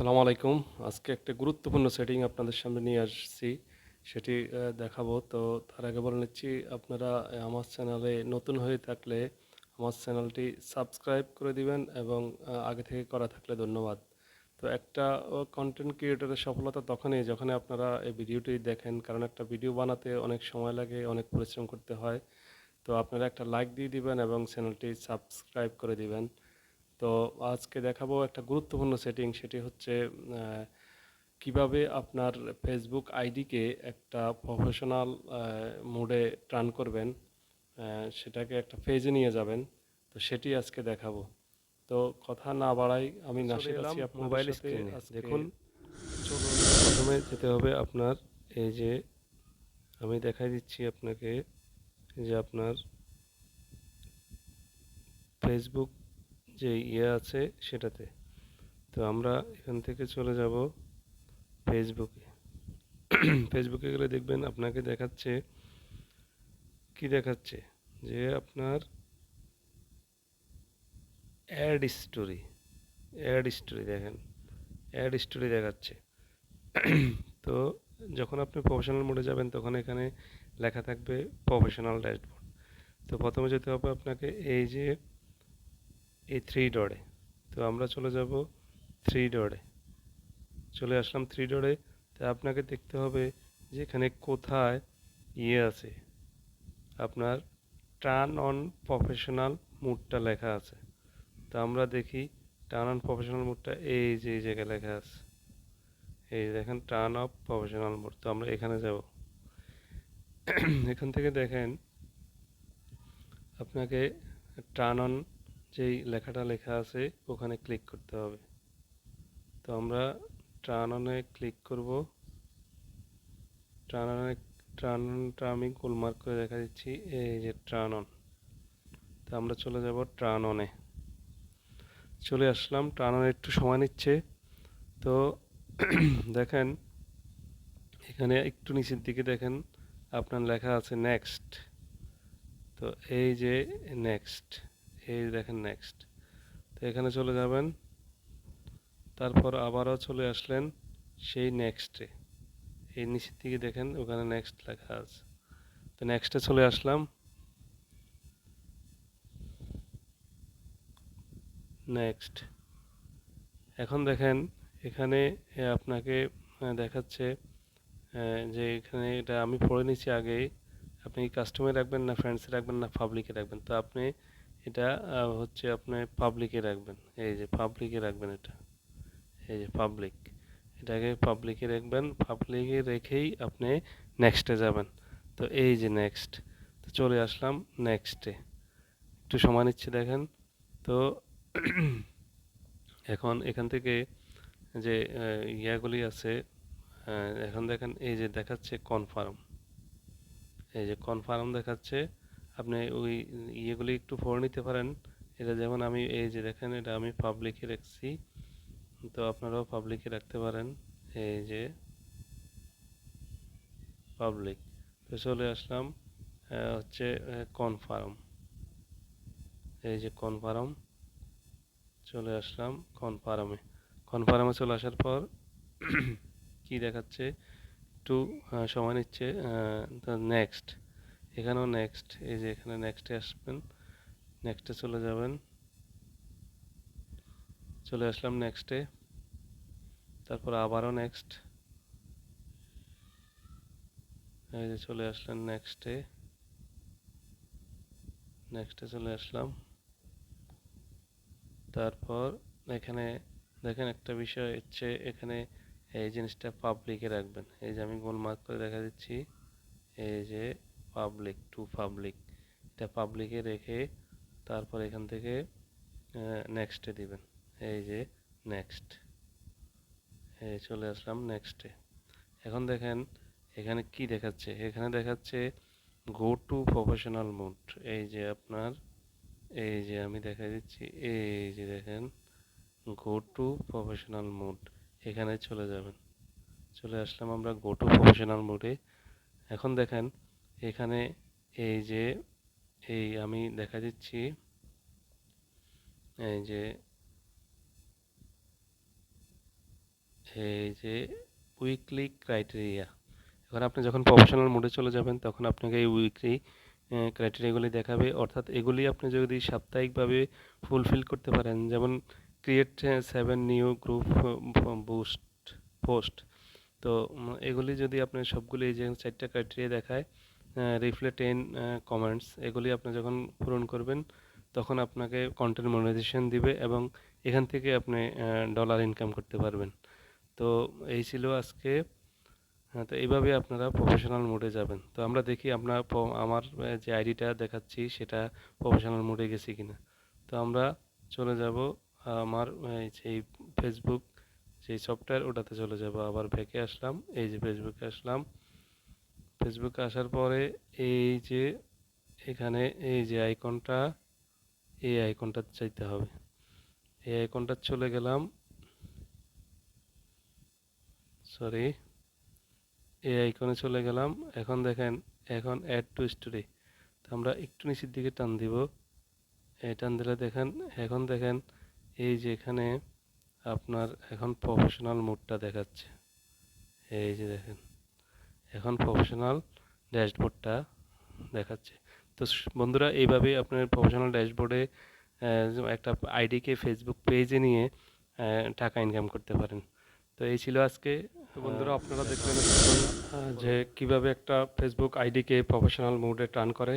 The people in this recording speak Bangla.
আসসালামু আলাইকুম। আজকে একটা গুরুত্বপূর্ণ সেটিং আপনাদের সামনে নিয়ে আসছি। সেটি দেখাবো। তো তার আগে বলে নিচ্ছি, আপনারা আমার চ্যানেলে নতুন হয়ে থাকলে আমার চ্যানেলটি সাবস্ক্রাইব করে দিবেন এবং আগে থেকে করা থাকলে ধন্যবাদ। তো একটা কন্টেন্ট ক্রিয়েটরের সফলতা তখনই যখন আপনারা এই ভিডিওটি দেখেন, কারণ একটা ভিডিও বানাতে অনেক সময় লাগে, অনেক পরিশ্রম করতে হয়। তো আপনারা একটা লাইক দিয়ে দিবেন এবং চ্যানেলটি সাবস্ক্রাইব করে দিবেন। তো আজকে দেখাবো একটা গুরুত্বপূর্ণ সেটিং সেটি হচ্ছে কীভাবে আপনার ফেসবুক আইডিকে একটা প্রফেশনাল মোডে টার্ন করবেন সেটাকে একটা পেজে নিয়ে যাবেন। তো সেটি আজকে দেখাবো। তো কথা না বাড়াই আমি নাসির আছি আপনার মোবাইল স্ক্রিনে দেখুন। প্রথমে যেতে হবে আপনার এই যে আমি দেখাই দিচ্ছি আপনাকে যে আপনার ফেসবুক যে ইয়ে আছে সেটাতে। তো আমরা এখান থেকে চলে যাব ফেসবুকে ফেসবুকে গেলে দেখবেন আপনাকে দেখাচ্ছে, কি দেখাচ্ছে? যে আপনার অ্যাড স্টোরি অ্যাড স্টোরি দেখেন অ্যাড স্টোরি দেখাচ্ছে। তো যখন আপনি প্রফেশনাল মোডে যাবেন, তখন এখানে লেখা থাকবে প্রফেশনাল ড্যাশবোর্ড তো প্রথমে যেতে হবে আপনাকে এই যে এই থ্রি ডটে তো আমরা চলে যাব থ্রি ডটে চলে আসলাম থ্রি ডটে তো আপনাকে দেখতে হবে যে এখানে কোথায় ইয়ে আছে। আপনার টার্ন অন প্রফেশনাল মুডটা লেখা আছে। তো আমরা দেখি টার্ন অন প্রফেশনাল মুডটা এই যে, এই জায়গায় লেখা আছে। এই দেখেন টার্ন অফ প্রফেশনাল মুড তো আমরা এখানে যাব। এখান থেকে দেখেন আপনাকে টার্ন অন যেই লেখাটা লেখা আছে, ওখানে ক্লিক করতে হবে। তো আমরা টার্ন অনে ক্লিক করব। টার্ন অনে টার্ন অনটা আমি গোলমার্ক করে দেখা দিচ্ছি, এই যে টার্ন অন। তো আমরা চলে যাব টার্ন অনে চলে আসলাম, টার্ন অনে একটু সময় নিচ্ছে। তো দেখেন, এখানে একটু নিচের দিকে দেখেন, আপনার লেখা আছে নেক্সট তো এই যে নেক্সট এই দেখেন নেক্সট তো এখানে চলে যাবেন। তারপর আবারও চলে আসলেন সেই নেক্সটে এই নিচের দিকে দেখেন, ওখানে নেক্সট লেখা আছে। তো নেক্সটে চলে আসলাম। নেক্সট এখন দেখেন, এখানে আপনাকে দেখাচ্ছে যে এখানে এটা আমি পড়ে নিচ্ছি আগেই। আপনি কাস্টমার রাখবেন না ফ্রেন্ডসে রাখবেন না পাবলিকে রাখবেন? তো আপনি এটা হচ্ছে আপনি পাবলিকে রাখবেন। এই যে পাবলিকে রাখবেন এটা। এই যে পাবলিক এটাকে পাবলিকে রাখবেন। পাবলিকে রেখেই আপনি নেক্সটে যাবেন। তো এই যে নেক্সট তো চলে আসলাম নেক্সটে একটু সময় নিচ্ছে, দেখেন। তো এখন এখান থেকে যে ইয়াগুলি আছে এখন দেখেন এই যে দেখাচ্ছে কনফার্ম এই যে কনফার্ম দেখাচ্ছে আপনি ওই ইয়েগুলি একটু পড়ে নিতে পারেন। এটা যেমন আমি, এই যে দেখেন, এটা আমি পাবলিকে রাখছি। তো আপনারাও পাবলিকে রাখতে পারেন। এই যে পাবলিক তো চলে আসলাম হচ্ছে কনফার্ম এই যে কনফার্ম চলে আসলাম কনফার্মে কনফার্মে চলে আসার পর কি দেখাচ্ছে? একটু সময় নিচ্ছে নেক্সট এখানেও নেক্সট এই যে এখানে নেক্সটে আসবেন নেক্সটে চলে যাবেন। চলে আসলাম নেক্সটে তারপর আবারও নেক্সট এই যে চলে আসলেন নেক্সটে নেক্সটে চলে আসলাম। তারপর এখানে দেখেন একটা বিষয় হচ্ছে, এখানে এই জিনিসটা পাবলিকে রাখবেন। এই যে আমি গোল মার্ক করে দেখা দিচ্ছি। এই যে পাবলিক টু পাবলিক এটা পাবলিকে রেখে তারপর এখান থেকে নেক্সটে দিবেন। এই যে নেক্সট এই চলে আসলাম নেক্সটে এখন দেখেন এখানে কি দেখাচ্ছে? এখানে দেখাচ্ছে গো টু প্রফেশনাল মোড এই যে আপনার, এই যে আমি দেখা দিচ্ছি, এই যে দেখেন গো টু প্রফেশনাল মোড এখানে চলে যাবেন। চলে আসলাম আমরা গো টু প্রফেশনাল মোডে এখন দেখেন এখানে এই যে, এই আমি দেখা দিচ্ছি, এই যে এই যে উইকলি ক্রাইটেরিয়া এবার আপনি যখন প্রফেশনাল মোডে চলে যাবেন, তখন আপনাকে এই উইকলি ক্রাইটেরিয়াগুলি দেখাবে। অর্থাৎ এগুলি আপনি যদি সাপ্তাহিকভাবে ফুলফিল করতে পারেন, যেমন create seven new group boost post তো এগুলি যদি আপনি সবগুলি এই যে চারটা ক্রাইটেরিয়া দেখায় রিফ্লে টেন কমেন্টস এগুলি আপনি যখন পূরণ করবেন, তখন আপনাকে কন্টেন্ট মনিটাইজেশন দিবে এবং এখান থেকে আপনি ডলার ইনকাম করতে পারবেন। তো এই ছিল আজকে। হ্যাঁ তো এইভাবে আপনারা প্রফেশনাল মোডে যাবেন। তো আমরা দেখি প- আমার যে আইডিটা দেখাচ্ছি, সেটা প্রফেশনাল মোডে গেছি কিনা। তো আমরা চলে যাব আমার এই ফেসবুক যে সফটওয়্যার ওটাতে চলে যাব। আবার ব্যাকে আসলাম, এই যে ফেসবুকে আসলাম। ফেসবুকে আসার পরে এই যে এখানে এই যে আইকনটা এই আইকনটা চাইতে হবে। এই আইকনটা চলে গেলাম। সরি এই আইকনে চলে গেলাম। এখন দেখেন, এখন অ্যাড টু স্টোরি তো আমরা একটু নিচের দিকে টান দিব। এই টান দিলে দেখেন, এখন দেখেন, এই যে এখানে আপনার এখন প্রফেশনাল মোডটা দেখাচ্ছে। এই যে দেখেন। এখন প্রফেশনাল ড্যাশবোর্ডটা দেখাচ্ছে। তো বন্ধুরা এইভাবেই আপনার প্রফেশনাল ড্যাশবোর্ডে একটা আইডিকে ফেসবুক পেজে নিয়ে টাকা ইনকাম করতে পারেন। তো এই ছিল আজকে। তো বন্ধুরা আপনারা দেখবেন যে কীভাবে একটা ফেসবুক আইডিকে প্রফেশনাল মোডে টার্ন করে।